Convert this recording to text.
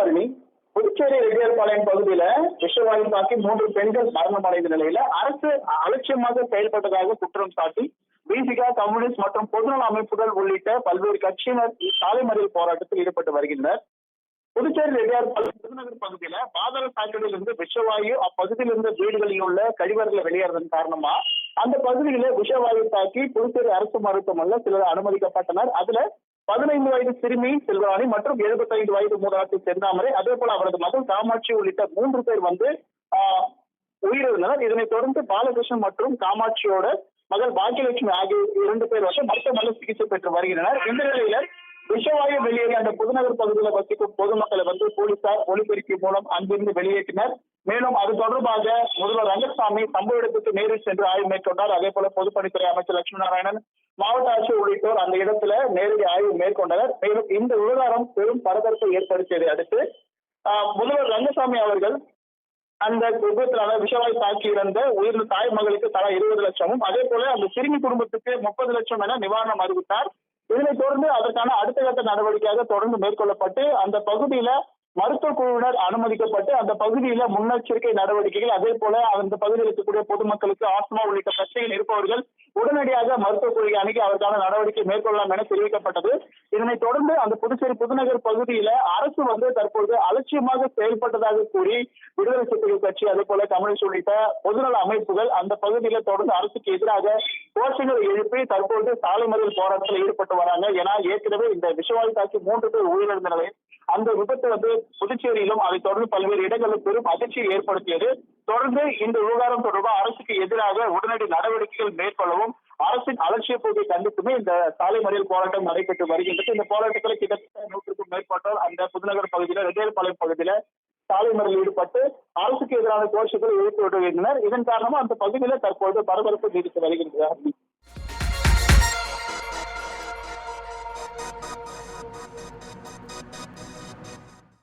தாமிரபரணி புதுச்சேரி ரெட்டியார்பாளையம் பகுதியில விஷவாயு தாக்கி மூன்று பெண்கள் மரணம் அடைந்த நிலையில அரசு அலட்சியமாக செயல்பட்டதாக குற்றம் சாட்டி பிசிகா கம்யூனிஸ்ட் மற்றும் பொதுநல அமைப்புகள் உள்ளிட்ட பல்வேறு கட்சியினர் சாலை மறியல் போராட்டத்தில் ஈடுபட்டு வருகின்றனர். புதுச்சேரி ரெட்டியார்பாளையம் புதுநகர் பகுதியில பாதாள சாக்கடையில் இருந்து விஷவாயு அப்பகுதியில் இருந்த வீடுகளில் உள்ள கழிவறைகளை வெளியேறதன் காரணமா அந்த பகுதியில விஷவாயு தாக்கி புதுச்சேரி அரசு மருத்துவமனையில் சிலர் அனுமதிக்கப்பட்டனர். அதுல பதினைந்து வயது சிறுமி செல்வராணி மற்றும் 75 வயது மூதாட்டி செந்தாமரை. அதே போல அவரது மகள் காமாட்சி உள்ளிட்ட மூன்று பேர் வந்து ஆஹ், உயிரிழந்தனர். இதனைத் தொடர்ந்து பாலகிருஷ்ணன் மற்றும் காமாட்சியோட மகள் பாக்கியலட்சுமி ஆகிய இரண்டு பேர் வந்து மருத்துவமனையில் சிகிச்சை பெற்று வருகின்றனர். இந்த நிலையில விஷவாயு வெளியேறி அந்த புதுநகர் பகுதியில் வசிக்கும் பொதுமக்களை வந்து போலீசார் ஒலிபெருக்கி மூலம் அங்கிருந்து வெளியேற்றினர். மேலும் அது தொடர்பாக முதல்வர் ரங்கசாமி சம்பவ இடத்துக்கு நேரில் சென்று ஆய்வு மேற்கொண்டார். அதே போல பொதுப்பணித்துறை அமைச்சர் லட்சுமி நாராயணன் மாவட்ட ஆட்சியர் உள்ளிட்டோர் அந்த இடத்துல நேரடி ஆய்வு மேற்கொண்டனர். மேலும் இந்த விவகாரம் பெரும் பரபரப்பை ஏற்படுத்தியதை அடுத்து ஆஹ், முதல்வர் ரங்கசாமி அவர்கள் அந்த குடும்பத்திலான விஷவாய் தாக்கி இறந்த உயிரிழந்த தாய் மகளுக்கு தலா இருபது லட்சமும் அதே போல அந்த சிறுமி குடும்பத்துக்கு முப்பது லட்சம் என நிவாரணம் அறிவித்தார். இதனைத் தொடர்ந்து அதற்கான அடுத்த கட்ட நடவடிக்கையாக தொடர்ந்து மேற்கொள்ளப்பட்டு அந்த பகுதியில மருத்துவ குழுவினர் அனுமதிக்கப்பட்டு அந்த பகுதியில முன்னெச்சரிக்கை நடவடிக்கைகள் அதே போல அந்த பகுதியில் இருக்கக்கூடிய பொதுமக்களுக்கு ஆஸ்மா உள்ளிட்ட பிரச்சனைகள் இருப்பவர்கள் உடனடியாக மருத்துவ குழுவை அணுகி அதற்கான நடவடிக்கை மேற்கொள்ளலாம் என தெரிவிக்கப்பட்டது. இதனைத் தொடர்ந்து அந்த புதுச்சேரி புதுநகர் பகுதியில அரசு வந்து தற்போது அலட்சியமாக செயல்பட்டதாக கூறி விடுதலை சிறுத்தைகள் கட்சி அதே போல கம்யூனிஸ்ட் உள்ளிட்ட பொதுநல அமைப்புகள் அந்த பகுதியில தொடர்ந்து அரசுக்கு எதிராக கோஷங்களை எழுப்பி தற்போது சாலை மறியல் போராட்டத்தில் ஈடுபட்டு வராங்க. ஏன்னா ஏற்கனவே இந்த விஷவாயு தாக்கி மூன்று பேர் உயிரிழந்த நிலையில் அந்த விபத்து வந்து புதுச்சேரியிலும் அதை தொடர்ந்து பல்வேறு இடங்களில் பெரும் அதிர்ச்சியை ஏற்படுத்தியது. தொடர்ந்து இந்த விவகாரம் தொடர்பாக அரசுக்கு எதிராக உடனடி நடவடிக்கைகள் மேற்கொள்ளவும் அரசின் அலட்சிய போக்கை கண்டித்துமே இந்த சாலை மறியல் போராட்டம் நடைபெற்று வருகின்றது. இந்த போராட்டத்தில் கிட்டத்தட்ட நூற்றுக்கும் மேற்பட்டோர் அந்த புதுநகர் பகுதியில ரெட்டியார்பாளையம் பகுதியில சாலை மறியல் ஈடுபட்டு அரசுக்கு எதிரான கோஷங்களை எழுப்பி வருகின்றனர் இதன் காரணமா அந்த பகுதியில தற்போது பரபரப்பு நீடித்து வருகின்றது.